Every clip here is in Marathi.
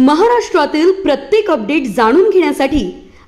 महाराष्ट्रातील प्रत्येक अपडेट जाणून घेण्यासाठी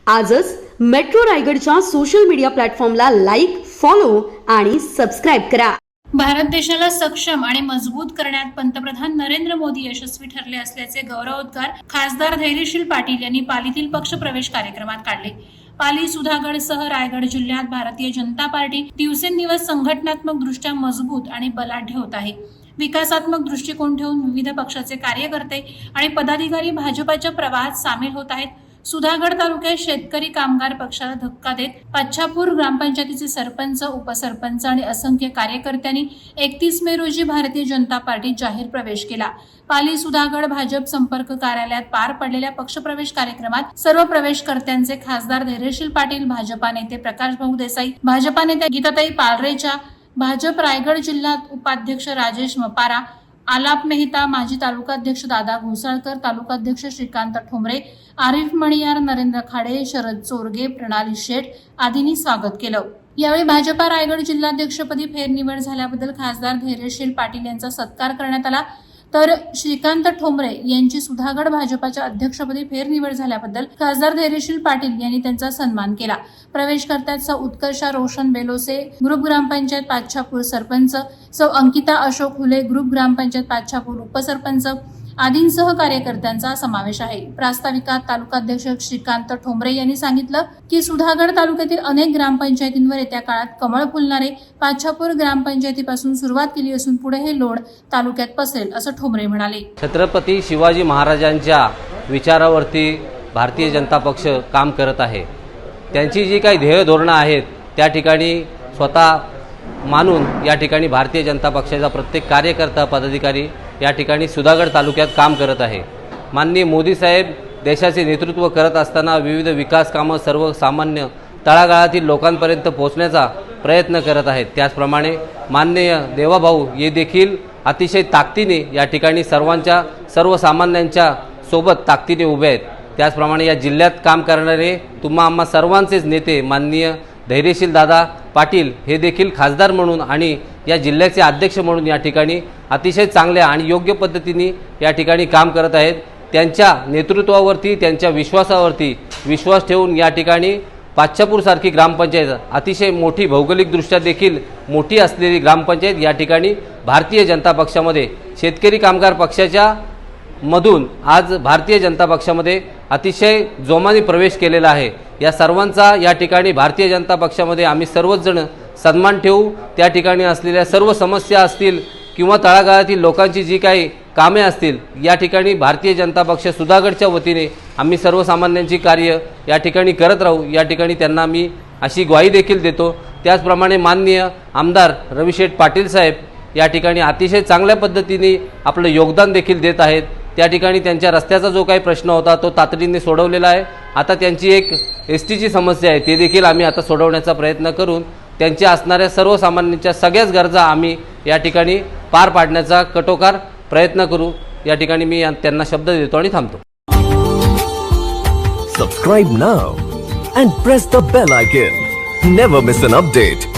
आजच मेट्रो रायगडच्या सोशल मीडिया प्लॅटफॉर्मला लाईक फॉलो आणि सबस्क्राईब करा. भारत देशाला सक्षम आणि मजबूत करण्यात पंतप्रधान नरेंद्र मोदी यशस्वी ठरले असल्याचे गौरवोद्गार खासदार धैर्यशील पाटील यांनी पालीतील पक्ष प्रवेश कार्यक्रमात काढले. पाली सुधागडसह रायगड जिल्ह्यात भारतीय जनता पार्टी दिवसेंदिवस संघटनात्मक दृष्ट्या मजबूत आणि बलाढ्य होत आहे. विकासात्मक दृष्टिकोन ठेवून विविध पक्षाचे कार्यकर्ते आणि पदाधिकारी भाजपाच्या प्रवाहात सामील होत आहेत. सुधागड तालुक्यात शेतकरी कामगार पक्षाला धक्का देत पाच्छापूर ग्रामपंचायतीचे सरपंच उपसरपंच आणि असंख्य कार्यकर्त्यांनी एकतीस मे रोजी भारतीय जनता पार्टीत जाहीर प्रवेश केला. पाली सुधागड भाजप संपर्क कार्यालयात पार पडलेल्या पक्षप्रवेश कार्यक्रमात सर्व प्रवेशकर्त्यांचे खासदार धैर्यशील पाटील भाजपा नेते प्रकाश भाऊ देसाई भाजपा नेत्या गीताताई पालरेच्या भाजप रायगड जिल्हा उपाध्यक्ष राजेश मपारा आलाप मेहता माजी तालुकाध्यक्ष दादा घोसाळकर तालुकाध्यक्ष श्रीकांत ठोंबरे आरिफ मणियार नरेंद्र खाडे शरद चोरगे प्रणाली शेठ आदींनी स्वागत केलं. यावेळी भाजपा रायगड जिल्हाध्यक्षपदी फेरनिवड झाल्याबद्दल खासदार धैर्यशील पाटील यांचा सत्कार करण्यात आला. तर श्रीकांत ठोंबरे यांची सुधागड भाजपाच्या अध्यक्षपदी फेरनिवड झाल्याबद्दल खासदार धैर्यशील पाटील यांनी त्यांचा सन्मान केला. प्रवेश करतात सौ उत्कर्षा रोशन बेलोसे ग्रुप ग्रामपंचायत पाच्छापूर सरपंच सौ अंकिता अशोक हुले ग्रुप ग्रामपंचायत पाच्छापूर उपसरपंच आदींसह कार्यकर्त्यांचा समावेश आहे. प्रास्ताविकात तालुकाध्यक्ष श्रीकांत ठोंबरे यांनी सांगितलं की सुधागड तालुक्यातील अनेक ग्रामपंचायतींवर येत्या काळात कमळ फुलणारे पाच्छापूर ग्रामपंचायतीपासून सुरुवात केली असून पुढे हे लोड तालुक्यात पसरेल असं ठोंबरे म्हणाले. छत्रपती शिवाजी महाराजांच्या विचारावरती भारतीय जनता पक्ष काम करत आहे. त्यांची जी काही ध्येय धोरणं आहेत त्या ठिकाणी स्वतः मानून या ठिकाणी भारतीय जनता पक्षाचा प्रत्येक कार्यकर्ता पदाधिकारी या ठिकाणी सुधागड तालुक्यात काम करत आहे. माननीय मोदी साहेब देशाचे नेतृत्व करत असताना विविध विकास कामं सर्वसामान्य तळागाळातील लोकांपर्यंत पोहोचण्याचा प्रयत्न करत आहेत. त्याचप्रमाणे माननीय देवाभाऊ हे देखील अतिशय ताकदीने या ठिकाणी सर्वांच्या सर्वसामान्यांच्या सोबत ताकदीने उभे आहेत. त्याचप्रमाणे या जिल्ह्यात काम करणारे तुम्हा आम्हा सर्वांचेच नेते माननीय धैर्यशील दादा पाटील हे देखील खासदार म्हणून आणि या जिल्ह्याचे अध्यक्ष म्हणून या ठिकाणी अतिशय चांगल्या आणि योग्य पद्धतीने या ठिकाणी काम करत आहेत. त्यांच्या नेतृत्वावरती त्यांच्या विश्वासावरती विश्वास ठेवून या ठिकाणी पाच्छापूरसारखी ग्रामपंचायत अतिशय मोठी भौगोलिकदृष्ट्या देखील मोठी असलेली ग्रामपंचायत या ठिकाणी भारतीय जनता पक्षामध्ये शेतकरी कामगार पक्षाच्या मधून आज भारतीय जनता पक्षामध्ये अतिशय जोमाने प्रवेश केलेला आहे. या सर्वांचा या ठिकाणी भारतीय जनता पक्षामध्ये आम्ही सर्वच जण सन्मान ठेवू. त्या ठिकाणी असलेल्या सर्व समस्या असतील किंवा तळागाळातील लोकांची जी काही कामे असतील या ठिकाणी भारतीय जनता पक्ष सुधागडच्या वतीने आम्ही सर्वसामान्यांची कार्य या ठिकाणी करत राहू. या ठिकाणी त्यांना मी अशी ग्वाही देखील देतो. त्याचप्रमाणे माननीय आमदार रविशेठ पाटील साहेब या ठिकाणी अतिशय चांगल्या पद्धतीने आपलं योगदान देखील देत आहेत. त्या ठिकाणी त्यांच्या रस्त्याचा जो काही प्रश्न होता तो तातडीने सोडवलेला आहे. आता त्यांची एक एस टीची समस्या आहे ते देखील आम्ही आता सोडवण्याचा प्रयत्न करून त्यांच्या असणाऱ्या सर्वसामान्यांच्या सगळ्याच गरजा आम्ही या ठिकाणी पार पाडण्याचा कटोकार प्रयत्न करू. या ठिकाणी मी त्यांना शब्द देतो आणि थांबतो. Subscribe now and press the bell icon never miss an update